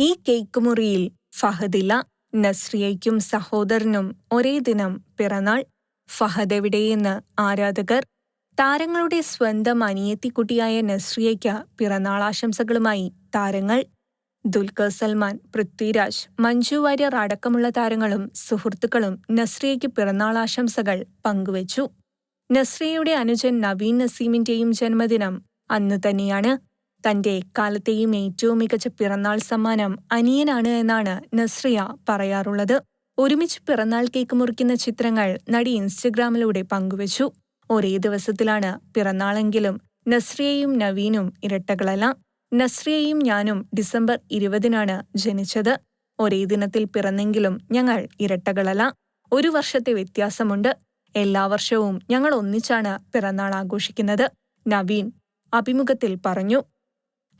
ഈ കേക്ക് മുറിയിൽ ഫഹദില നസ്രിയയ്ക്കും സഹോദരനും ഒരേ ദിനം പിറന്നാൾ. ഫഹദ് എവിടെയെന്ന് ആരാധകർ താരങ്ങളുടെ സ്വന്തം അനിയത്തിക്കുട്ടിയായ നസ്രിയയ്ക്ക് പിറന്നാളാശംസകളുമായി താരങ്ങൾ. ദുൽഖർ സൽമാൻ പൃഥ്വിരാജ് മഞ്ജു വാര്യർ അടക്കമുള്ള താരങ്ങളും സുഹൃത്തുക്കളും നസ്രിയയ്ക്ക് പിറന്നാളാശംസകൾ പങ്കുവച്ചു. നസ്രിയയുടെ അനുജൻ നവീൻ നസീമിന്റെയും ജന്മദിനം അന്ന് തന്നെയാണ്. തന്റെ എക്കാലത്തെയും ഏറ്റവും മികച്ച പിറന്നാൾ സമ്മാനം അനിയനാണ് എന്നാണ് നസ്രിയ പറയാറുള്ളത്. ഒരുമിച്ച് പിറന്നാൾ കേക്ക് മുറിക്കുന്ന ചിത്രങ്ങൾ നടി ഇൻസ്റ്റഗ്രാമിലൂടെ പങ്കുവച്ചു. ഒരേ ദിവസത്തിലാണ് പിറന്നാളെങ്കിലും നസ്രിയയും നവീനും ഇരട്ടകളല്ല. നസ്രിയയും ഞാനും ഡിസംബർ ഇരുപതിനാണ് ജനിച്ചത്. ഒരേ ദിനത്തിൽ പിറന്നെങ്കിലും ഞങ്ങൾ ഇരട്ടകളല്ല. ഒരു വർഷത്തെ വ്യത്യാസമുണ്ട്. എല്ലാ വർഷവും ഞങ്ങൾ ഒന്നിച്ചാണ് പിറന്നാൾ ആഘോഷിക്കുന്നത്. നവീൻ അഭിമുഖത്തിൽ പറഞ്ഞു.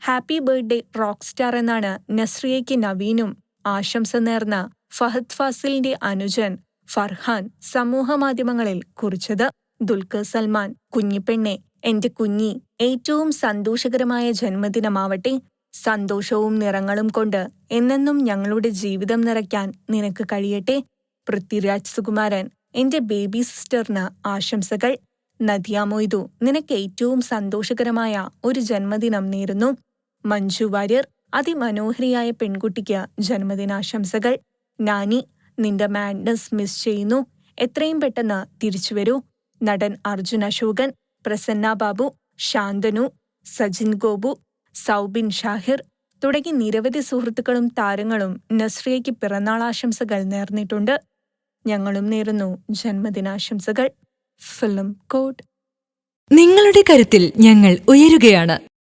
ഹാപ്പി ബർത്ത്ഡേ റോക്ക് സ്റ്റാർ എന്നാണ് നസ്രിയയ്ക്ക് നവീനും ആശംസ നേർന്ന ഫഹദ് ഫാസിലിന്റെ അനുജൻ ഫർഹാൻ സമൂഹമാധ്യമങ്ങളിൽ കുറിച്ചത് ദുൽഖർ സൽമാൻ. കുഞ്ഞിപ്പെണ്ണെ എന്റെ കുഞ്ഞി ഏറ്റവും സന്തോഷകരമായ ജന്മദിനമാവട്ടെ. സന്തോഷവും നിറങ്ങളും കൊണ്ട് എന്നെന്നും ഞങ്ങളുടെ ജീവിതം നിറയ്ക്കാൻ നിനക്ക് കഴിയട്ടെ. പൃഥ്വിരാജ് സുകുമാരൻ എന്റെ ബേബി സിസ്റ്ററിന് ആശംസകൾ. നദിയ മൊയ്തു നിനക്ക് ഏറ്റവും സന്തോഷകരമായ ഒരു ജന്മദിനം നേരുന്നു. മഞ്ജു വാര്യർ അതിമനോഹരിയായ പെൺകുട്ടിക്ക് ജന്മദിനാശംസകൾ. നാനി നിന്റെ മാഡ്നസ് മിസ് ചെയ്യുന്നു. എത്രയും പെട്ടെന്ന് തിരിച്ചുവരൂ നടൻ അർജുൻ അശോകൻ പ്രസന്ന ബാബു ശാന്തനു സജിൻ ഗോപു സൗബിൻ ഷാഹിർ തുടങ്ങി നിരവധി സുഹൃത്തുക്കളും താരങ്ങളും നസ്രിയയ്ക്ക് പിറന്നാളാശംസകൾ നേർന്നിട്ടുണ്ട്. ഞങ്ങളും നേരുന്നു ജന്മദിനാശംസകൾ. Film code. നിങ്ങളുടെ കരുത്തിൽ ഞങ്ങൾ ഉയരുകയാണ്.